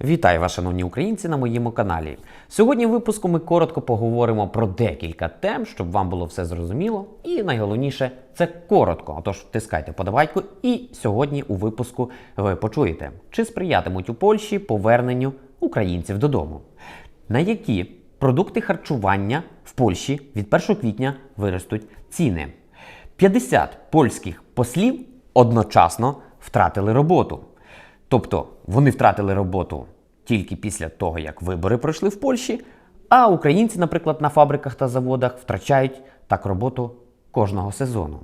Вітаю вас, шановні українці, на моєму каналі. Сьогодні в випуску ми коротко поговоримо про декілька тем, щоб вам було все зрозуміло. І найголовніше це коротко. Отож, тискайте подавайку, і сьогодні у випуску ви почуєте, чи сприятимуть у Польщі поверненню українців додому. На які продукти харчування в Польщі від 1 квітня виростуть ціни. 50 польських послів одночасно втратили роботу. Тобто вони втратили роботу тільки після того, як вибори пройшли в Польщі, а українці, наприклад, на фабриках та заводах втрачають так роботу кожного сезону.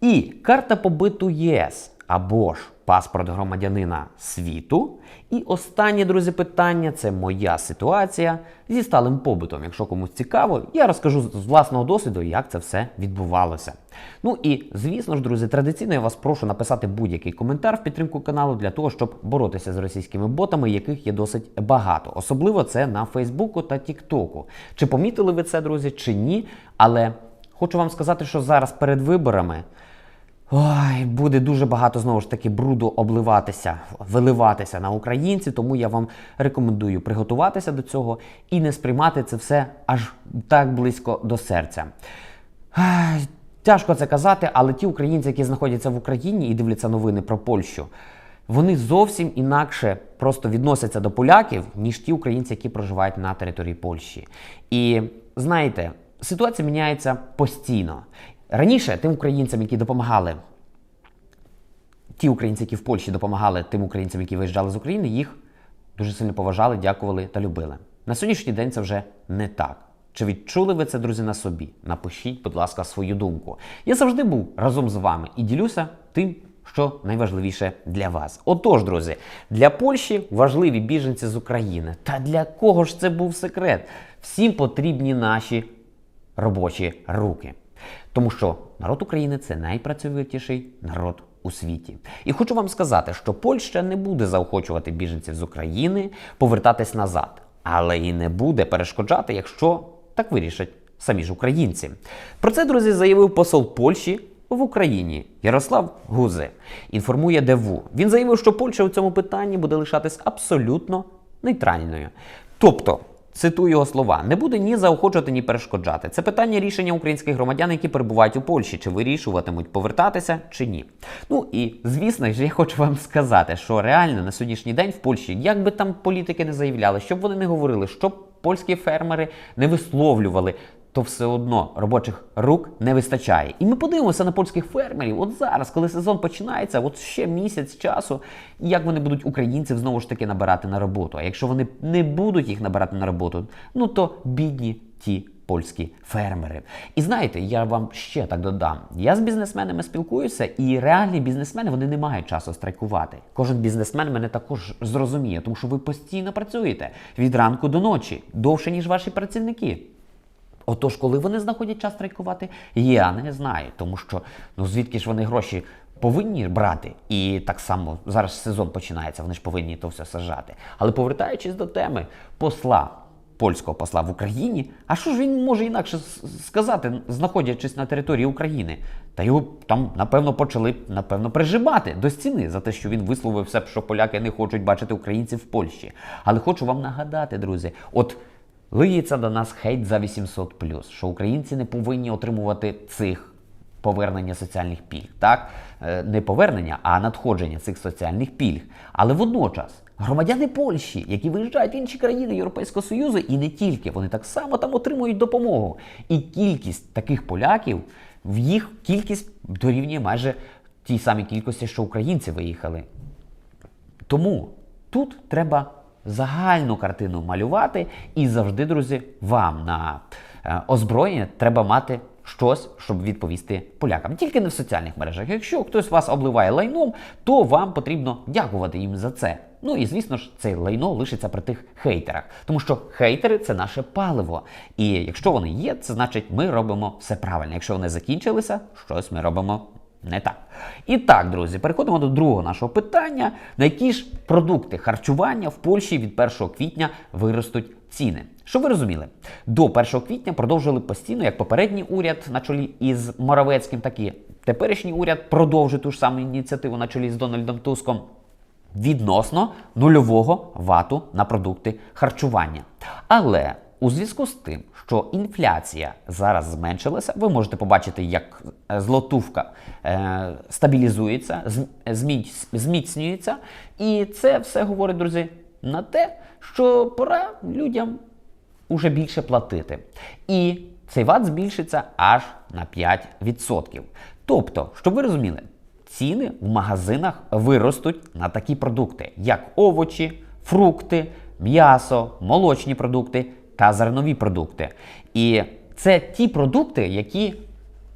І карта побиту ЄС або ж паспорт громадянина світу. І останнє, друзі, питання це моя ситуація зі сталим побутом. Якщо комусь цікаво, я розкажу з власного досвіду, як це все відбувалося. Ну і звісно ж, друзі, традиційно я вас прошу написати будь-який коментар в підтримку каналу для того, щоб боротися з російськими ботами, яких є досить багато. Особливо це на Фейсбуку та Тіктоку. Чи помітили ви це, друзі, чи ні? Але хочу вам сказати, що зараз перед виборами. Ой, буде дуже багато знову ж таки бруду обливатися, виливатися на українців, тому я вам рекомендую приготуватися до цього і не сприймати це все аж так близько до серця. Тяжко це казати, але ті українці, які знаходяться в Україні і дивляться новини про Польщу, вони зовсім інакше просто відносяться до поляків, ніж ті українці, які проживають на території Польщі. І знаєте, ситуація міняється постійно. Раніше тим українцям, які допомагали, ті українці, які в Польщі допомагали тим українцям, які виїжджали з України, їх дуже сильно поважали, дякували та любили. На сьогоднішній день це вже не так. Чи відчули ви це, друзі, на собі? Напишіть, будь ласка, свою думку. Я завжди був разом з вами і ділюся тим, що найважливіше для вас. Отож, друзі, для Польщі важливі біженці з України. Та для кого ж це був секрет? Всім потрібні наші робочі руки. Тому що народ України це найпрацьовитіший народ у світі. І хочу вам сказати, що Польща не буде заохочувати біженців з України повертатись назад, але і не буде перешкоджати, якщо так вирішать самі ж українці. Про це, друзі, заявив посол Польщі в Україні Ярослав Гузи. Інформує ДВУ. Він заявив, що Польща у цьому питанні буде лишатись абсолютно нейтральною. Тобто. Цитую його слова: не буде ні заохочувати, ні перешкоджати. Це питання рішення українських громадян, які перебувають у Польщі, чи вирішуватимуть повертатися чи ні. Ну і звісно ж, я хочу вам сказати, що реально на сьогоднішній день в Польщі, як би там політики не заявляли, щоб вони не говорили, щоб польські фермери не висловлювали. То все одно робочих рук не вистачає. І ми подивимося на польських фермерів. От зараз, коли сезон починається, от ще місяць часу, як вони будуть українців знову ж таки набирати на роботу. А якщо вони не будуть їх набирати на роботу, ну то бідні ті польські фермери. І знаєте, я вам ще так додам: я з бізнесменами спілкуюся, і реальні бізнесмени вони не мають часу страйкувати. Кожен бізнесмен мене також зрозуміє, тому що ви постійно працюєте від ранку до ночі, довше ніж ваші працівники. Отож, коли вони знаходять час страйкувати, я не знаю, тому що ну звідки ж вони гроші повинні брати, і так само зараз сезон починається, вони ж повинні то все сажати. Але повертаючись до теми посла. Польського посла в Україні, а що ж він може інакше сказати, знаходячись на території України? Та його там, напевно, почали напевно прижимати до стіни за те, що він висловився, що поляки не хочуть бачити українців в Польщі. Але хочу вам нагадати, друзі, от лиється до нас хейт за 800+, що українці не повинні отримувати цих повернення соціальних пільг. Так, Е, не повернення, а надходження цих соціальних пільг. Але водночас громадяни Польщі, які виїжджають в інші країни Європейського Союзу, і не тільки, вони так само там отримують допомогу. І кількість таких поляків в їх кількість дорівнює майже тій самій кількості, що українці виїхали. Тому тут треба загальну картину малювати, і завжди, друзі, вам на е, озброєння треба мати щось, щоб відповісти полякам. Тільки не в соціальних мережах. Якщо хтось вас обливає лайном, то вам потрібно дякувати їм за це. Ну і звісно ж, це лайно лишиться при тих хейтерах, тому що хейтери це наше паливо. І якщо вони є, це значить, ми робимо все правильно. Якщо вони закінчилися, щось ми робимо. Не так. І так, друзі, переходимо до другого нашого питання: на які ж продукти харчування в Польщі від 1 квітня виростуть ціни? Щоб ви розуміли, до 1 квітня продовжили постійно, як попередній уряд на чолі із Моровецьким, так і теперішній уряд продовжує ту ж саму ініціативу на чолі з Дональдом Туском. відносно нульового вату на продукти харчування. Але у зв'язку з тим, що інфляція зараз зменшилася, ви можете побачити, як е, злотувка е, стабілізується, зміцнюється. І це все говорить, друзі, на те, що пора людям уже більше платити. І цей ват збільшиться аж на 5%. Тобто, щоб ви розуміли, ціни в магазинах виростуть на такі продукти, як овочі, фрукти, м'ясо, молочні продукти та зернові продукти. І це ті продукти, які,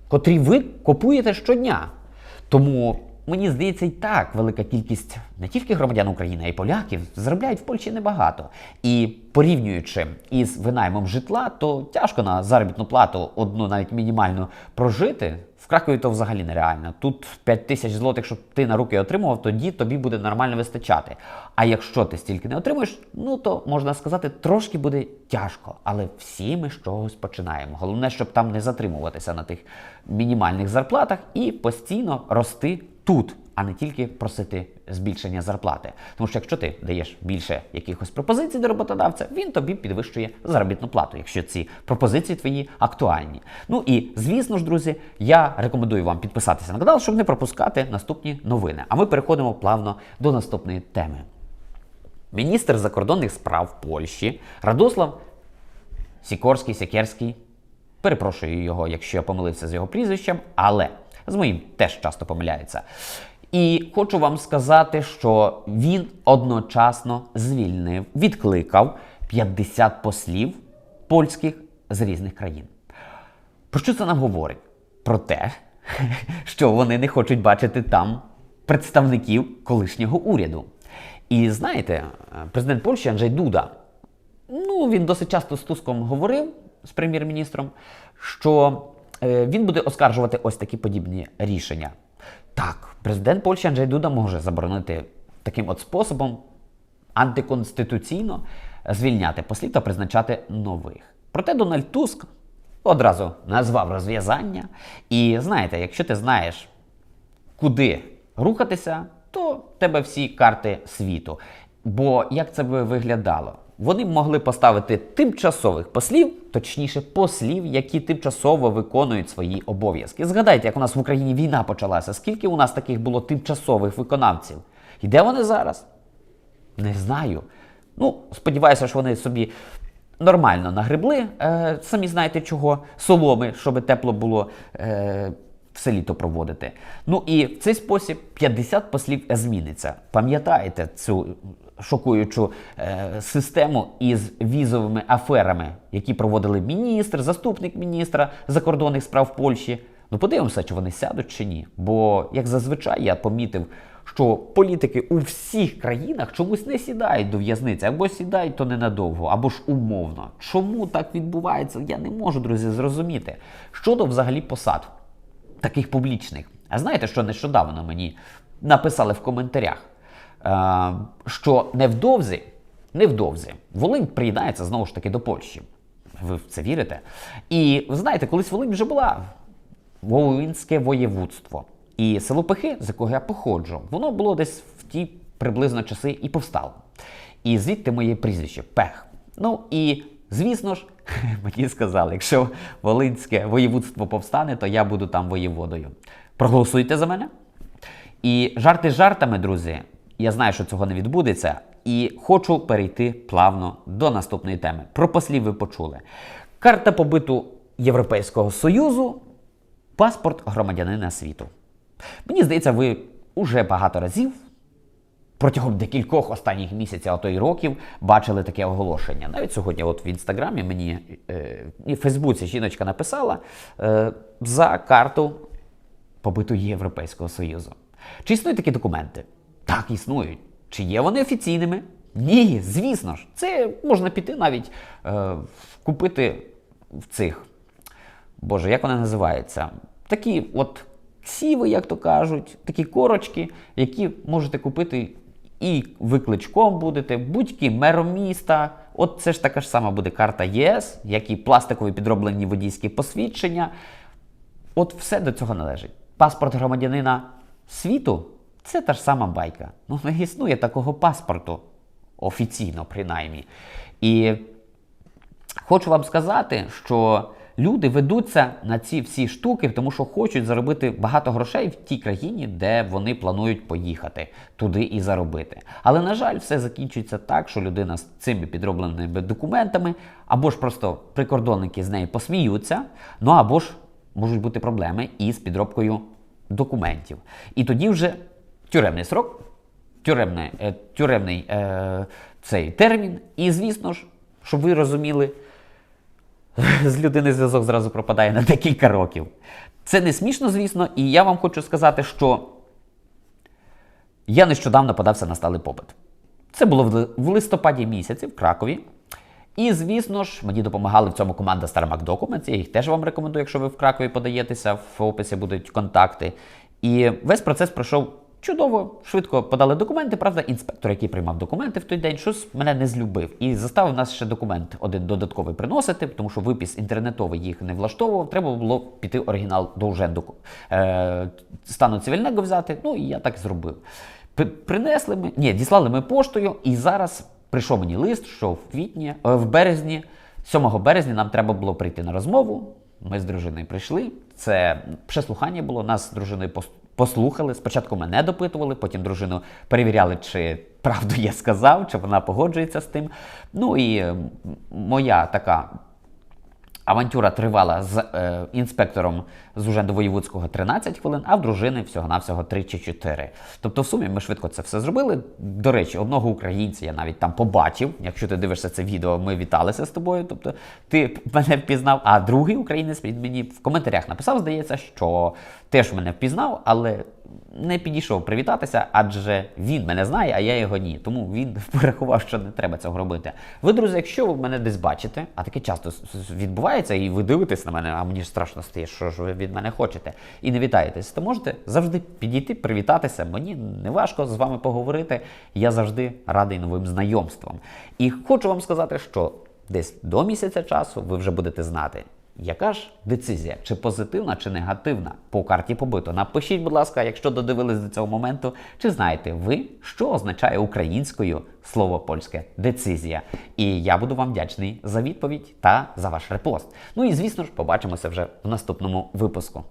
котрі ви купуєте щодня. Тому мені здається, і так велика кількість не тільки громадян України, а й поляків заробляють в Польщі небагато. І порівнюючи із винаймом житла, то тяжко на заробітну плату одну навіть мінімальну прожити. В Кракові то взагалі нереально. Тут 5 тисяч злотих, щоб ти на руки отримував, тоді тобі буде нормально вистачати. А якщо ти стільки не отримуєш, ну то можна сказати, трошки буде тяжко. Але всі ми з чогось починаємо. Головне, щоб там не затримуватися на тих мінімальних зарплатах і постійно рости тут, а не тільки просити збільшення зарплати. Тому що якщо ти даєш більше якихось пропозицій до роботодавця, він тобі підвищує заробітну плату, якщо ці пропозиції твої актуальні. Ну і звісно ж, друзі, я рекомендую вам підписатися на канал, щоб не пропускати наступні новини. А ми переходимо плавно до наступної теми. Міністр закордонних справ Польщі Радослав Сікорський, Сікерський. Перепрошую його, якщо я помилився з його прізвищем, але з моїм теж часто помиляється. І хочу вам сказати, що він одночасно звільнив, відкликав 50 послів польських з різних країн. Про що це нам говорить? Про те, що вони не хочуть бачити там представників колишнього уряду. І знаєте, президент Польщі Анджей Дуда, ну він досить часто з Туском говорив з прем'єр-міністром, що е, він буде оскаржувати ось такі подібні рішення. Так, президент Польщі Анджей Дуда може заборонити таким от способом антиконституційно звільняти послів та призначати нових. Проте Дональд Туск одразу назвав розв'язання. І знаєте, якщо ти знаєш, куди рухатися, то в тебе всі карти світу. Бо як це би виглядало? Вони могли поставити тимчасових послів, точніше, послів, які тимчасово виконують свої обов'язки. Згадайте, як у нас в Україні війна почалася, скільки у нас таких було тимчасових виконавців? І де вони зараз? Не знаю. Ну, сподіваюся, що вони собі нормально нагребли, е, самі знаєте чого, соломи, щоб тепло було е, все літо проводити. Ну і в цей спосіб 50 послів зміниться. Пам'ятаєте цю шокуючу е, систему із візовими аферами, які проводили міністр, заступник міністра закордонних справ Польщі. Ну, подивимося, чи вони сядуть чи ні. Бо, як зазвичай, я помітив, що політики у всіх країнах чомусь не сідають до в'язниці, або сідають то ненадовго, або ж умовно. Чому так відбувається? Я не можу, друзі, зрозуміти. Щодо взагалі посад таких публічних. А знаєте, що нещодавно мені написали в коментарях? Е, що невдовзі, невдовзі Волинь приєднається знову ж таки до Польщі. Ви в це вірите? І ви знаєте, колись Волинь вже була Волинське воєводство. І село Пихи, з якого я походжу, воно було десь в ті приблизно часи і повстало. І звідти моє прізвище Пех. Ну і звісно ж, мені сказали, якщо Волинське воєводство повстане, то я буду там воєводою. Проголосуйте за мене. І жарти жартами, друзі, я знаю, що цього не відбудеться, і хочу перейти плавно до наступної теми. Про послів ви почули. Карта побиту Європейського Союзу, паспорт громадянина світу. Мені здається, ви уже багато разів протягом декількох останніх місяців, а то й років бачили таке оголошення. Навіть сьогодні, от в інстаграмі, мені е, і в Фейсбуці жіночка написала е, за карту побиту Європейського Союзу. Чи існують такі документи? Так, існують. Чи є вони офіційними? Ні, звісно ж. Це можна піти навіть е, купити в цих. Боже, як вони називаються? Такі от сіви, як то кажуть, такі корочки, які можете купити і викличком будете, будь-яким мером міста. От це ж така ж сама буде карта ЄС, як і пластикові підроблені водійські посвідчення. От все до цього належить. Паспорт громадянина світу Це та ж сама байка. Ну не існує такого паспорту, офіційно, принаймні. І хочу вам сказати, що люди ведуться на ці всі штуки, тому що хочуть заробити багато грошей в тій країні, де вони планують поїхати туди і заробити. Але на жаль, все закінчується так, що людина з цими підробленими документами або ж просто прикордонники з неї посміються, ну або ж можуть бути проблеми із підробкою документів. І тоді вже тюремний срок, тюремний, е, тюремний е, цей термін, і звісно ж, щоб ви розуміли, з людини зв'язок зразу пропадає на декілька років. Це не смішно, звісно, і я вам хочу сказати, що я нещодавно подався на сталий попит. Це було в листопаді місяці в Кракові. І, звісно ж, мені допомагали в цьому команда StarMac Documents. Я їх теж вам рекомендую, якщо ви в Кракові подаєтеся, в описі будуть контакти. І весь процес пройшов чудово, швидко подали документи. Правда, інспектор, який приймав документи в той день, щось мене не злюбив. І заставив нас ще документ один додатковий приносити, тому що випис інтернетовий їх не влаштовував. Треба було піти оригінал до уженду е, стану цивільного взяти. Ну і я так зробив. Принесли ми, ні, діслали ми поштою, і зараз прийшов мені лист, що в квітні, е, в березні, 7 березня нам треба було прийти на розмову. Ми з дружиною прийшли. Це прислухання було. Нас з дружиною послухали. Спочатку мене допитували, потім дружину перевіряли, чи правду я сказав, чи вона погоджується з тим. Ну і моя така Авантюра тривала з е, інспектором з Ужендо-Воєвудського 13 хвилин, а в дружини всього-навсього 3 чи 4. Тобто, в сумі ми швидко це все зробили. До речі, одного українця я навіть там побачив. Якщо ти дивишся це відео, ми віталися з тобою. Тобто ти мене впізнав. А другий українець мені в коментарях написав, здається, що теж мене впізнав, але не підійшов привітатися, адже він мене знає, а я його ні. Тому він порахував, що не треба цього робити. Ви, друзі, якщо ви мене десь бачите, а таке часто відбувається, і ви дивитесь на мене, а мені ж страшно стає, що ж ви від мене хочете, і не вітаєтесь, то можете завжди підійти, привітатися. Мені не важко з вами поговорити. Я завжди радий новим знайомствам. І хочу вам сказати, що десь до місяця часу ви вже будете знати. Яка ж децизія, чи позитивна, чи негативна по карті побиту? Напишіть, будь ласка, якщо додивились до цього моменту, чи знаєте ви, що означає українською слово польське децизія? І я буду вам вдячний за відповідь та за ваш репост. Ну і звісно ж, побачимося вже в наступному випуску.